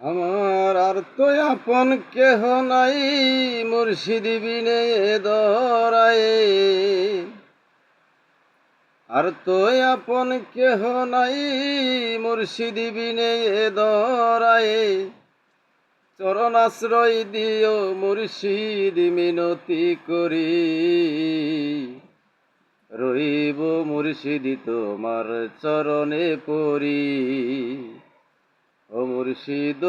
আমার আর তো আপন কেহ নাই, মুর্শিদি বিনে দরায়ে। আর তো আপন কেহ নাই, মুর্শিদি বিনে দরায়ে। চরণ আশ্রয় দিও মুর্শিদ মিনতি করি। রইব মুর্শিদি তোমার চরণে পড়ি মুর্শিদ।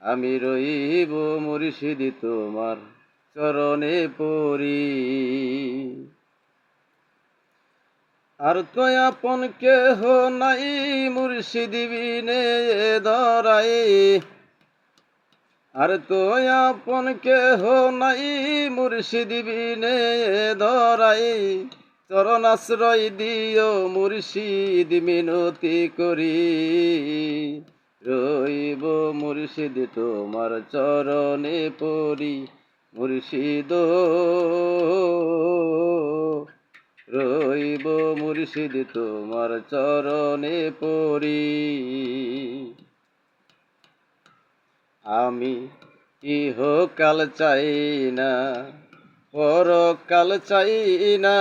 আমি রইব মুর্শিদি তোমার চরণে পড়ি। আর তো আপন কেহ নাই মুর্শিদি বিনে ধরাই। আর তো আপন কেহ নাই মুর্শিদি বিনে ধরাই। চরণ আশ্রয় দিও মুর্শিদ মিনতি করি। রইব মুর্শিদ তোমার চরণে পড়ি, মুর্শিদ। রইব মুর্শিদ তোমার চরণে পড়ি। আমি ইহকাল চাই না, পরকাল চাই না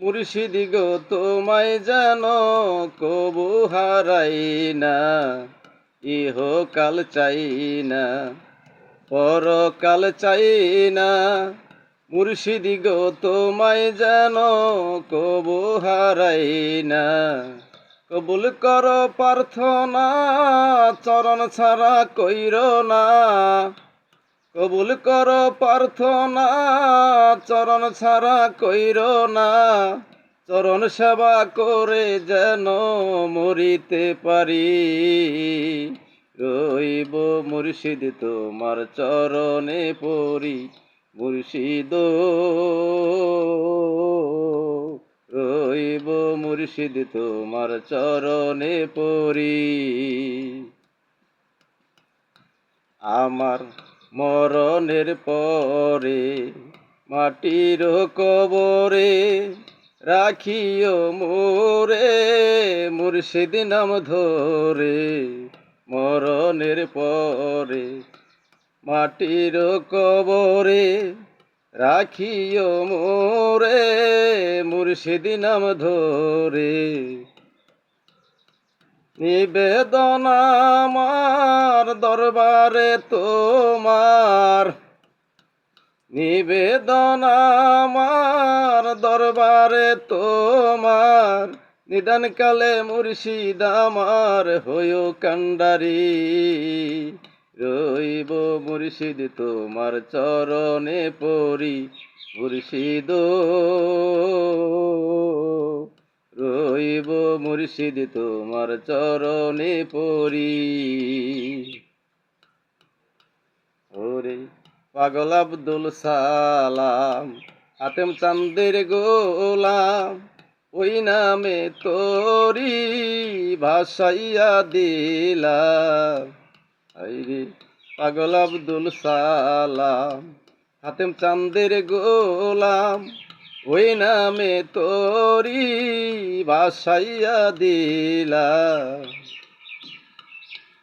মুর্শিদ গো তোমায় যেন কবু হারাই না ইহকাল চাই না পরকাল চাই না। মুর্শিদ গো তোমায় যেন কবু হারাই না। কবুল কর প্রার্থনা, চরণ ছাড়া কইর না। কবুল কর, প্রার্থনা, চরণ ছাড়া কইর না। চরণ সেবা করে যেন মরিতে পারি। রইব মুর্শিদ তোমার চরণে পড়ি মুর্শিদ। রইব মুর্শিদ তোমার চরণে পড়ি আমার মরণের পরে মাটির কবরে রাখিও মোরে মুর্শিদ নাম ধরে মরণের পরে মাটির কবরে রাখিও মোরে মুর্শিদ নাম ধরে নিবেদন আমার দরবারে তোমার। নিবেদন আমার দরবারে তোমার। নিদান কালে মুর্শিদ আমার হইও কান্ডারি। রইব মুর্শিদ তোমার চরণে পড়ি। মুর্শিদ রইব মুর্শিদ তোমার চরণে পড়ি। ওরে পাগল আব্দুল সালাম হাতেম চান্দের গোলাম, ওই নামে তোরি ভাসাইয়া দিলাম। আইরে পাগল আব্দুল সালাম হাতেম চান্দের গোলাম ওই নামে তোরি ভাসাইয়া দিলাম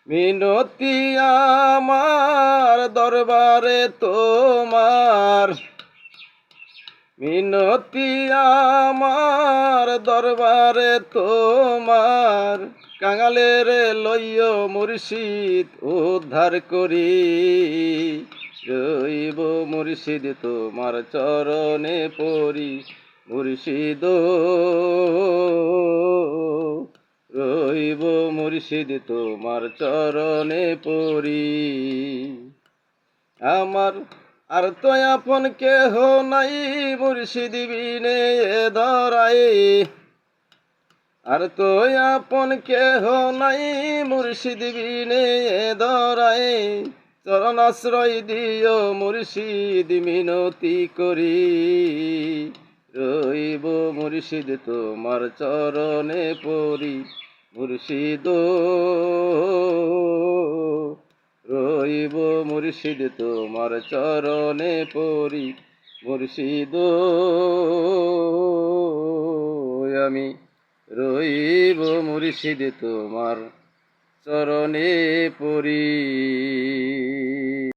মিনতি আমার দরবারে তোমার। মিনতি আমার দরবারে তোমার। কাঙালের লইয় মুর্শিদ উদ্ধার করি। রইব মুর্শিদ তোমার চরণে পড়ি মুর্শিদ। রইব মুর্শিদ তোমার চরণে পড়ি আমার আর তো আপন কেহ নাই মুর্শিদ বিনে ধরাই। আর তো আপন কেহ নাই মুর্শিদ বিনে ধরাই। চরণ আশ্রয় দিও মুর্শিদ মিনতি করি। রইব মুর্শিদ তোমার চরণে পড়ি মুর্শিদ, রইব মুর্শিদ তোমার চরণে পড়ি মুর্শিদ, আমি রইব মুর্শিদ তোমার চরণে পড়ি।